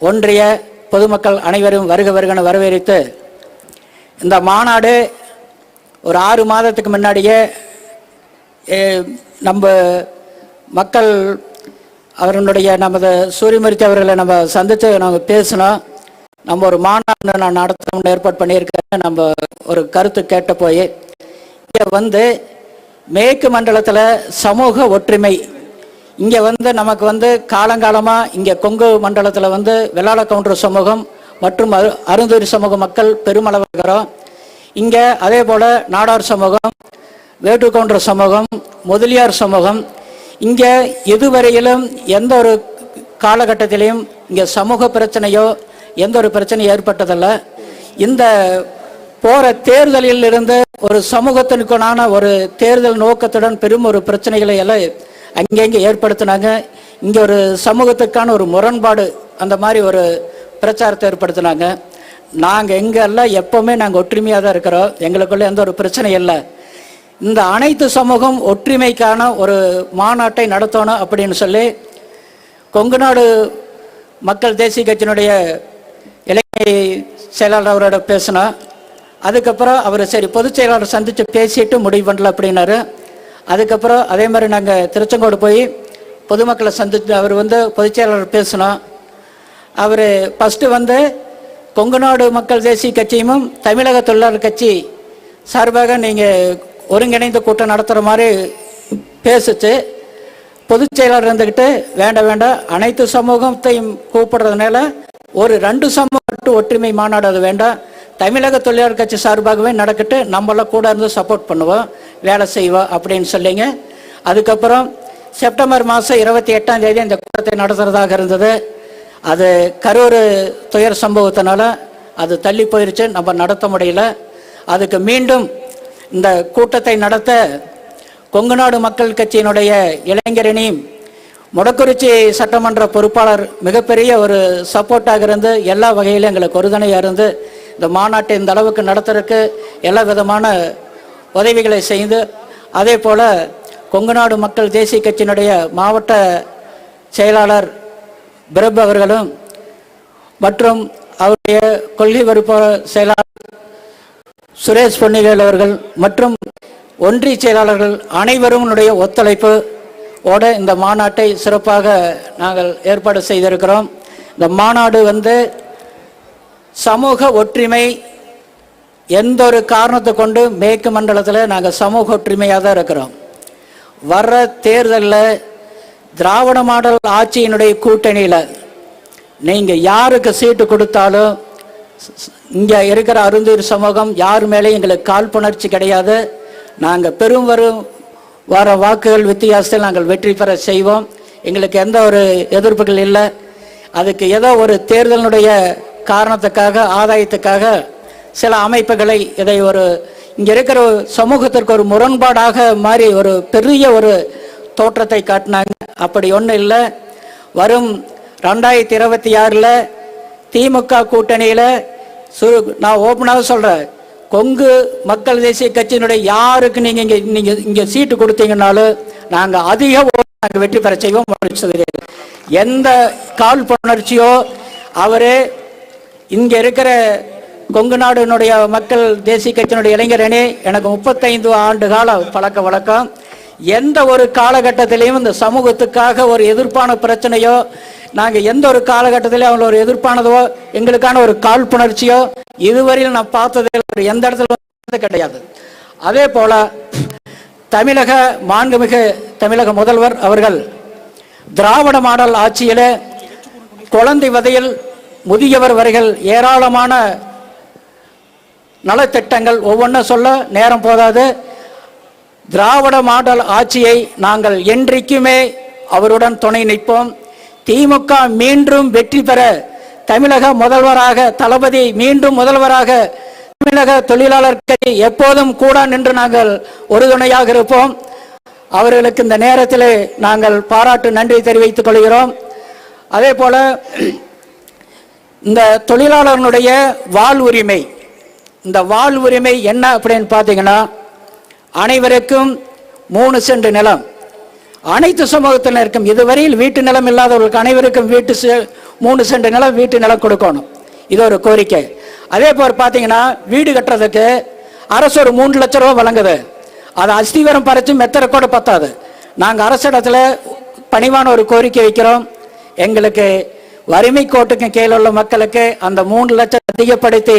ஒன்றிய பொதுமக்கள் அனைவரும் வருக வருகன வரவேற்று இந்த மாநாடு ஒரு ஆறு மாதத்துக்கு முன்னாடியே நம்ம மக்கள் அவர்களுடைய நமது சூரியமூர்த்தி அவர்களை நம்ம சந்தித்து நாங்கள் பேசினோம். நம்ம ஒரு மாநாடு நான் நடத்தணும்னு ஏற்பாடு பண்ணியிருக்கேன் நம்ம ஒரு கருத்து கேட்ட போய் இங்கே வந்து மேற்கு மண்டலத்தில் சமூக ஒற்றுமை இங்கே வந்து நமக்கு வந்து காலங்காலமாக இங்கே கொங்கு மண்டலத்தில் வந்து வெள்ளாள கவுண்டர் சமூகம் மற்றும் அரு அருந்தூரி சமூக மக்கள் பெருமளவு இருக்கிறோம். இங்கே அதே போல் நாடார் சமூகம் வேட்டு கவுண்டர் சமூகம் முதலியார் சமூகம் இங்கே இதுவரையிலும் எந்த ஒரு காலகட்டத்திலையும் இங்கே சமூக பிரச்சனையோ எந்த ஒரு பிரச்சனையும் ஏற்பட்டதில்லை. இந்த போகிற தேர்தலில் இருந்து ஒரு சமூகத்திற்குனான ஒரு தேர்தல் நோக்கத்துடன் பெரும் ஒரு பிரச்சனைகளை எல்லாம் அங்கங்கே ஏற்படுத்தினாங்க. இங்கே ஒரு சமூகத்துக்கான ஒரு முரண்பாடு அந்த மாதிரி ஒரு பிரச்சாரத்தை ஏற்படுத்தினாங்க. நாங்கள் எங்கெல்லாம் எப்போவுமே நாங்கள் ஒற்றுமையாக தான் இருக்கிறோம். எங்களுக்குள்ளே எந்த ஒரு பிரச்சனையும் இல்லை. இந்த அனைத்து சமூகம் ஒற்றுமைக்கான ஒரு மாநாட்டை நடத்தணும் அப்படின்னு சொல்லி கொங்கு நாடு மக்கள் தேசிய கட்சியினுடைய இளைஞர் செயலாளர் அவரோட பேசினோம். அதுக்கப்புறம் அவர் சரி பொதுச் செயலாளர் சந்தித்து பேசிட்டு முடிவு பண்ணல அப்படின்னாரு. அதுக்கப்புறம் அதே மாதிரி நாங்கள் திருச்செங்கோடு போய் பொதுமக்களை சந்தித்து அவர் வந்து பொதுச்செயலாளர் பேசினோம். அவர் ஃபஸ்ட்டு வந்து கொங்குநாடு மக்கள் தேசிய கட்சியும் தமிழக தொழிலாளர் கட்சி சார்பாக நீங்கள் ஒருங்கிணைந்த கூட்டம் நடத்துகிற மாதிரி பேசிச்சு. பொதுச் செயலாளர் இருந்துக்கிட்டு வேண்டாம் வேண்டாம் அனைத்து சமூகத்தையும் கூப்பிடுறதுனால ஒரு ரெண்டு சமூகம் ஒற்றுமை மாநாடு அது வேண்டாம். தமிழக தொழிலாளர் கட்சி சார்பாகவே நடக்கட்டு. நம்மளாம் கூட இருந்து சப்போர்ட் பண்ணுவோம் வேலை செய்வோம் அப்படின்னு சொல்லிங்க. அதுக்கப்புறம் செப்டம்பர் மாதம் இருபத்தி எட்டாம் தேதி இந்த கூட்டத்தை நடத்துகிறதாக இருந்தது. அது கரூர் துயர் சம்பவத்தினால அது தள்ளி போயிருச்சு. நம்ம நடத்த முடியல. அதுக்கு மீண்டும் இந்த கூட்டத்தை நடத்த கொங்கு நாடு மக்கள் கட்சியினுடைய இளைஞரணி முடக்குறிச்சி சட்டமன்ற பொறுப்பாளர் மிகப்பெரிய ஒரு சப்போர்ட்டாக இருந்து எல்லா வகையிலும் எங்களுக்கு உறுதுணையாக இருந்து இந்த மாநாட்டை இந்த அளவுக்கு நடத்துறதுக்கு எல்லா விதமான உதவிகளை செய்து அதே போல் கொங்குநாடு மக்கள் தேசிய கட்சியினுடைய மாவட்ட செயலாளர் பிரபு அவர்களும் மற்றும் அவருடைய கொள்கை வகுப்பு செயலாளர் சுரேஷ் பொன்னிவேல் அவர்கள் மற்றும் ஒன்றிய செயலாளர்கள் அனைவருடைய ஒத்துழைப்பு ஓட இந்த மாநாட்டை சிறப்பாக நாங்கள் ஏற்பாடு செய்திருக்கிறோம். இந்த மாநாடு வந்து சமூக ஒற்றுமை எந்த ஒரு காரணத்தை கொண்டு மேற்கு மண்டலத்தில் நாங்கள் சமூக ஒற்றுமையாக தான் இருக்கிறோம். வர்ற தேர்தலில் திராவிட மாடல் ஆட்சியினுடைய கூட்டணியில் நீங்கள் யாருக்கு சீட்டு கொடுத்தாலும் இங்கே இருக்கிற அருந்தூர் சமூகம் யார் மேலேயும் எங்களுக்கு காழ்ப்புணர்ச்சி கிடையாது. நாங்கள் பெரும் வரும் வர வாக்குகள் வித்தியாசத்தில் நாங்கள் வெற்றி பெற செய்வோம். எங்களுக்கு எந்த ஒரு எதிர்ப்புகள் இல்லை. அதுக்கு ஏதோ ஒரு தேர்தலினுடைய காரணத்துக்காக ஆதாயத்துக்காக சில அமைப்புகளை இதை ஒரு இங்கே இருக்கிற ஒரு சமூகத்திற்கு ஒரு முரண்பாடாக மாறி ஒரு பெரிய ஒரு தோற்றத்தை காட்டினாங்க. அப்படி ஒன்றும் இல்லை. வரும் ரெண்டாயிரத்தி இருபத்தி ஆறில் திமுக கூட்டணியில் சுரு நான் ஓப்பனாக சொல்கிறேன் கொங்கு மக்கள் தேசிய கட்சியினுடைய யாருக்கு நீங்கள் இங்கே நீங்கள் இங்கே சீட்டு கொடுத்தீங்கனாலும் நாங்கள் அதிக நாங்கள் வெற்றி பெற செய்வோம் எந்த கால் புணர்ச்சியோ அவரே இங்கே இருக்கிற கொங்கு நாடுனுடைய மக்கள் தேசிய கட்சியினுடைய இளைஞரணி எனக்கு முப்பத்தைந்து ஆண்டு கால பழக்க வழக்கம் எந்த ஒரு காலகட்டத்திலையும் இந்த சமூகத்துக்காக ஒரு எதிர்ப்பான பிரச்சனையோ நாங்கள் எந்த ஒரு காலகட்டத்திலையும் அவங்கள ஒரு எதிர்ப்பானதோ எங்களுக்கான ஒரு காழ்ப்புணர்ச்சியோ இதுவரையில் நான் பார்த்தது இல்லை. எந்த இடத்துல கிடையாது அதே போல தமிழக மாண்புமிகு தமிழக முதல்வர் அவர்கள் திராவிட மாடல் ஆட்சியில் குழந்தை வதையில் முதியவர் வரைகள் ஏராளமான நலத்திட்டங்கள். ஒவ்வொன்றும் சொல்ல நேரம் போதாது. திராவிட மாடல் ஆட்சியை நாங்கள் என்றைக்குமே அவருடன் துணை நிற்போம். திமுக மீண்டும் வெற்றி பெற தமிழக முதல்வராக தளபதி மீண்டும் முதல்வராக தமிழக தொழிலாளர் கட்சி எப்போதும் கூட நின்று நாங்கள் உறுதுணையாக இருப்போம். அவர்களுக்கு இந்த நேரத்தில் நாங்கள் பாராட்டு நன்றி தெரிவித்துக் கொள்கிறோம். அதே போல இந்த தொழிலாளர்களுடைய வாழ் உரிமை இந்த வாழ் உரிமை என்ன அப்படின்னு பார்த்தீங்கன்னா அனைவருக்கும் மூணு சென்ட் நிலம். அனைத்து சமூகத்தினருக்கும் இதுவரையில் வீட்டு நிலம் இல்லாதவர்களுக்கு அனைவருக்கும் வீட்டு செ- மூணு சென்ட் நிலம் வீட்டு நிலம் கொடுக்கணும். இது ஒரு கோரிக்கை. அதே போல் பார்த்தீங்கன்னா வீடு கட்டுறதுக்கு அரசு ஒரு மூன்று லட்சம் ரூபா வழங்குது. அது அஸ்திவரம் பறித்து மெத்தரை கூட பத்தாது. நாங்கள் அரசிடத்துல பணிவான ஒரு கோரிக்கை வைக்கிறோம். எங்களுக்கு வறுமை கோட்டுக்கு கீழே உள்ள மக்களுக்கு அந்த மூன்று லட்சம் அதிகப்படுத்தி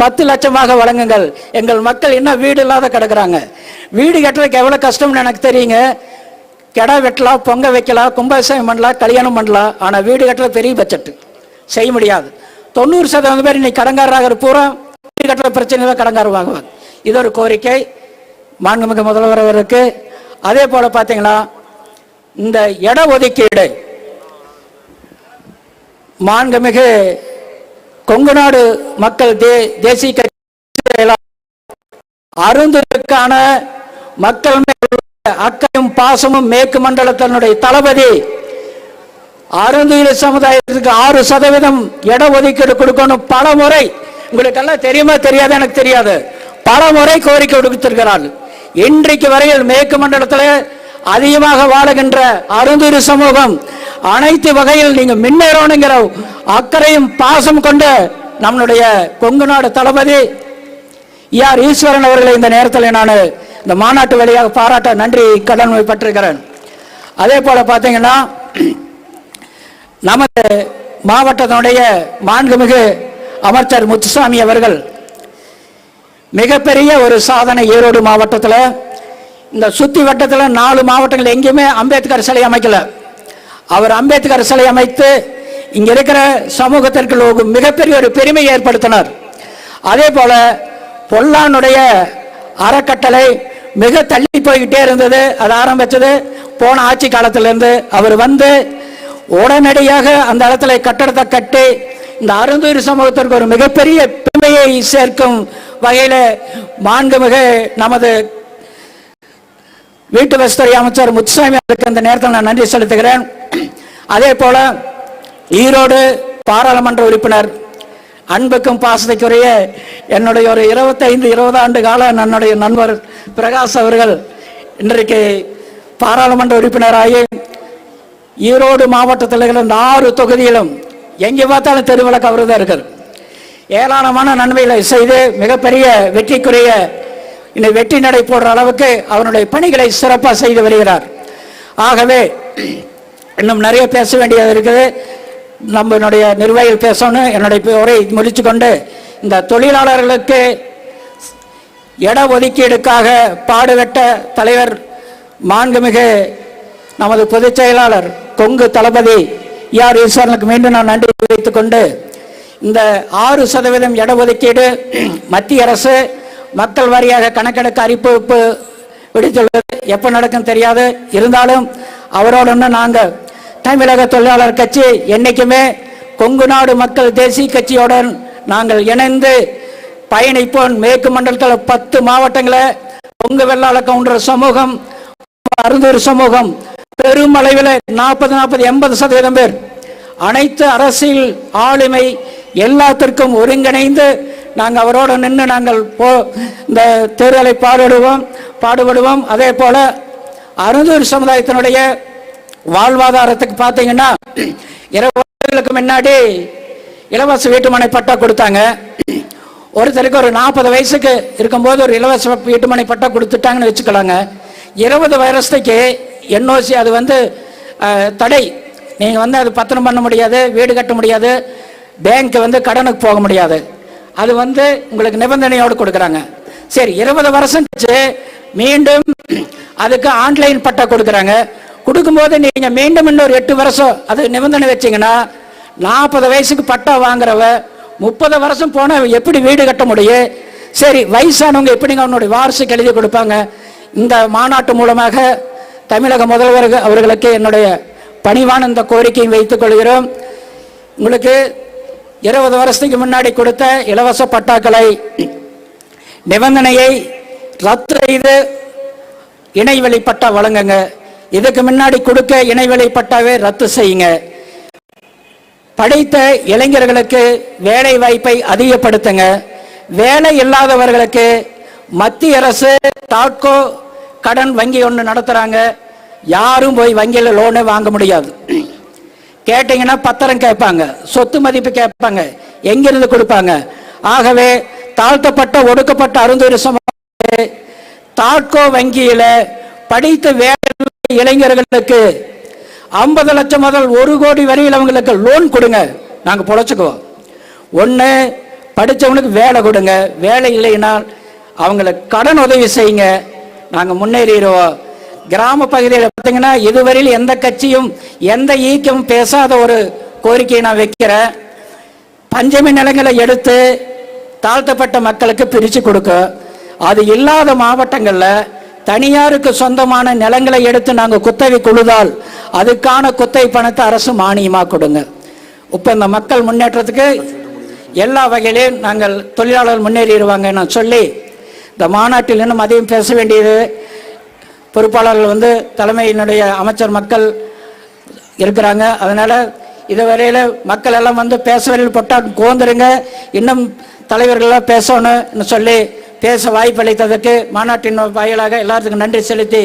பத்து லட்சமாக வழங்குங்கள். எங்கள் மக்கள் இன்னும் வீடு இல்லாத கிடக்குறாங்க. வீடு கட்டுறதுக்கு எவ்வளோ கஷ்டம்னு எனக்கு தெரியுங்க. கிடா வெட்டலாம் பொங்க வைக்கலாம் கும்பாபிஷேகம் பண்ணலாம் கல்யாணம் பண்ணலாம். ஆனால் வீடு கட்டுறது பெரிய பட்ஜெட்டு செய்ய முடியாது. தொண்ணூறு சதவீதம் பேர் இன்னைக்கு கடங்காரராக பூரா வீடு கட்டுற பிரச்சனையில கடங்காரம் வாங்குவாங்க இது ஒரு கோரிக்கை. மாண்புமிகு முதல்வர் அவருக்கு அதே போல் பார்த்தீங்கன்னா இந்த இட ஒதுக்கீடு மாண்புமிகு கொங்குநாடு மக்கள் தே தேசிய கட்சி செயலாளர். மக்கள் மேல் உள்ள பாசமும் மேற்கு மண்டலத்தினுடைய தளபதி அருந்தீர சமுதாயத்திற்கு ஆறு சதவீதம் இட ஒதுக்கீடு கொடுக்கணும். பல முறை உங்களுக்கெல்லாம் தெரியுமா தெரியாத? எனக்கு தெரியாது. பல முறை கோரிக்கை கொடுத்திருக்கிறார் இன்றைக்கு வரையில் மேற்கு மண்டலத்தில் அதிகமாக வாழுகின்ற அருந்தூர் சமூகம் அனைத்து வகையில் நீங்க முன்னேறணுங்கிற அக்கறையும் பாசம் கொண்ட நம்மளுடைய கொங்கு நாடு தளபதி யார் ஈஸ்வரன் அவர்களை இந்த நேரத்தில் நான் இந்த மாநாட்டு வழியாக பாராட்ட நன்றி கடன் பட்டிருக்கிறேன் அதே போல பார்த்தீங்கன்னா நமது மாவட்டத்தினுடைய மாண்புமிகு அமைச்சர் முத்துசாமி அவர்கள் மிகப்பெரிய ஒரு சாதனை ஈரோடு மாவட்டத்தில். இந்த சுத்தி வட்டத்தில் நாலு மாவட்டங்கள் எங்கேயுமே அம்பேத்கர் சிலை அமைக்கல. அவர் அம்பேத்கர் சிலை அமைத்து இங்க இருக்கிற சமூகத்திற்கு ஒரு மிகப்பெரிய ஒரு பெருமை ஏற்படுத்தினார். அதே போல பொல்லானுடைய அறக்கட்டளை மிக தள்ளி போய்கிட்டே இருந்தது. அது ஆரம்பித்தது போன ஆட்சி காலத்திலிருந்து. அவர் வந்து உடனடியாக அந்த இடத்துல கட்டடத்தை கட்டி இந்த அருந்தூர் சமூகத்திற்கு ஒரு மிகப்பெரிய பெருமையை சேர்க்கும் வகையில் மாண்புமிகு நமது வீட்டு வசதி அமைச்சர் முத்துசாமி அவருக்கு அந்த நேரத்தில் நான் நன்றி செலுத்துகிறேன். அதே போல ஈரோடு பாராளுமன்ற உறுப்பினர் அன்புக்கும் பாசத்தைக்குரிய என்னுடைய ஒரு இருபத்தைந்து இருபது ஆண்டு கால என்னுடைய நண்பர் பிரகாஷ் அவர்கள் இன்றைக்கு பாராளுமன்ற உறுப்பினராகி ஈரோடு மாவட்டத்தில் இருக்கிற இந்த ஆறு தொகுதியிலும் எங்கே பார்த்தாலும் தெருவிளக்கு அவர் தான் இருக்கார். ஏராளமான நன்மைகளை செய்து மிகப்பெரிய வெற்றிக்குரிய இந்த வெற்றி நடை போடுற அளவுக்கு அவருடைய பணிகளை சிறப்பாக செய்து வருகிறார். ஆகவே இன்னும் நிறைய பேச வேண்டியது இருக்குது. நம்மளுடைய நிர்வாகிகள் பேசணும். என்னுடைய உரை முடிச்சு கொண்டு இந்த தொழிலாளர்களுக்கு இட ஒதுக்கீடுக்காக பாடுபட்ட தலைவர் மாண்புமிகு நமது பொதுச் செயலாளர் கொங்கு தளபதி ஆர் ஈஸ்வரனுக்கு மீண்டும் நான் நன்றி தெரிவித்துக் கொண்டு இந்த ஆறு சதவீதம் இட ஒதுக்கீடு மத்திய அரசு மக்கள் வாரியாக கணக்கெடுக்க அறிவிப்பு விடுத்துள்ளது. எப்போ நடக்கும் தெரியாது. இருந்தாலும் அவரோட நாங்கள் தமிழக தொழிலாளர் கட்சி என்னைக்குமே கொங்கு நாடு மக்கள் தேசிய கட்சியுடன் நாங்கள் இணைந்து பயணிப்போம். மேற்கு மண்டலத்தில் பத்து மாவட்டங்களை கொங்கு வெள்ளாள கவுண்டர் சமூகம் அருந்தூர் சமூகம் பெரும் அளவில் நாற்பது நாற்பது எண்பது சதவீதம் பேர். அனைத்து அரசியல் ஆளுமை எல்லாத்திற்கும் ஒருங்கிணைந்து நாங்கள் அவரோடு நின்று நாங்கள் போ இந்த தேர்தலை பாடுபடுவோம் பாடுபடுவோம். அதே போல அருந்தூர் சமுதாயத்தினுடைய வாழ்வாதாரத்துக்கு பார்த்தீங்கன்னா இருபது முன்னாடி இலவச வீட்டுமனை பட்டா கொடுத்தாங்க. ஒருத்தருக்கு ஒரு நாற்பது வயசுக்கு இருக்கும்போது ஒரு இலவச வீட்டுமனை பட்டா கொடுத்துட்டாங்கன்னு வச்சுக்கலாங்க. இருபது வருஷத்துக்கு என்ஓசி அது வந்து தடை. நீங்கள் வந்து அது பத்திரம் பண்ண முடியாது வீடு கட்ட முடியாது பேங்க் வந்து கடனுக்கு போக முடியாது. அது வந்து உங்களுக்கு நிபந்தனையோடு கொடுக்குறாங்க. சரி இருபது வருஷம் மீண்டும் அதுக்கு ஆன்லைன் பட்டா கொடுக்குறாங்க. கொடுக்கும்போது நீங்கள் மீண்டும் இன்னொரு எட்டு வருஷம் அது நிபந்தனை வச்சீங்கன்னா நாற்பது வயசுக்கு பட்டா வாங்குறவ முப்பது வருஷம் போனால் எப்படி வீடு கட்ட முடியும்? சரி வயசானவங்க எப்படிங்க அவனுடைய வாரிசுக்கு எழுதி கொடுப்பாங்க? இந்த மாநாட்டு மூலமாக தமிழக முதல்வர் அவர்களுக்கு என்னுடைய பணிவான இந்த கோரிக்கையும் வைத்துக் கொள்கிறோம். உங்களுக்கு இருபது வருஷத்துக்கு முன்னாடி கொடுத்த இலவச பட்டாக்களை நிபந்தனையை ரத்து செய்து இணைவெளி பட்டா வழங்குங்க. இதுக்கு முன்னாடி கொடுக்க இணைவெளி பட்டாவே ரத்து செய்யுங்க. படித்த இளைஞர்களுக்கு வேலை வாய்ப்பை அதிகப்படுத்துங்க. வேலை இல்லாதவர்களுக்கு மத்திய அரசு தாட்கோ கடன் வங்கி ஒன்று நடத்துறாங்க. யாரும் போய் வங்கியில் லோனு வாங்க முடியாது. கேட்டிங்கன்னா பத்திரம் கேட்பாங்க. சொத்து மதிப்பு கேட்பாங்க. எங்கிருந்து கொடுப்பாங்க? ஆகவே தாழ்த்தப்பட்ட ஒடுக்கப்பட்ட அருந்தொரு சமூக தாட்கோ வங்கியில படித்து வேலை இளைஞர்களுக்கு ஐம்பது லட்சம் முதல் ஒரு கோடி வரையில் அவங்களுக்கு லோன் கொடுங்க. நாங்கள் பொழைச்சிக்குவோம். ஒன்று படித்தவனுக்கு வேலை கொடுங்க. வேலை இல்லைனால் அவங்களுக்கு கடன் உதவி செய்யுங்க. நாங்கள் முன்னேறிடுவோம். கிராம பகுதியில் பார்த்தீங்கன்னா இதுவரையில் எந்த கட்சியும் எந்த ஈக்கமும் பேசாத ஒரு கோரிக்கையை நான் வைக்கிறேன். பஞ்சமி நிலங்களை எடுத்து தாழ்த்தப்பட்ட மக்களுக்கு பிரித்து கொடுக்க. அது இல்லாத மாவட்டங்களில் தனியாருக்கு சொந்தமான நிலங்களை எடுத்து நாங்கள் குத்தகை கொழுதால் அதுக்கான குத்தகை பணத்தை அரசு மானியமாக கொடுங்க. இப்போ இந்த மக்கள் முன்னேற்றத்துக்கு எல்லா வகையிலையும் நாங்கள் தொழிலாளர்கள் முன்னேறிடுவாங்க நான் சொல்லி இந்த மாநாட்டில் இன்னும் அதிகம் பேச வேண்டியது பொறுப்பாளர்கள் வந்து தலைமையினுடைய அமைச்சர் மக்கள் இருக்கிறாங்க. அதனால் இதுவரையில் மக்கள் எல்லாம் வந்து பேச வரையில் போட்டால் கோந்துருங்க இன்னும் தலைவர்கள்லாம் பேசணும்னு சொல்லி பேச வாய்ப்பளித்ததற்கு மாநாட்டின் வாயிலாக எல்லாத்துக்கும் நன்றி செலுத்தி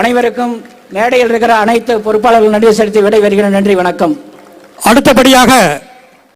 அனைவருக்கும் மேடையில் இருக்கிற அனைத்து பொறுப்பாளர்கள் நன்றி செலுத்தி விடைபெறுகிறேன். நன்றி வணக்கம். அடுத்தபடியாக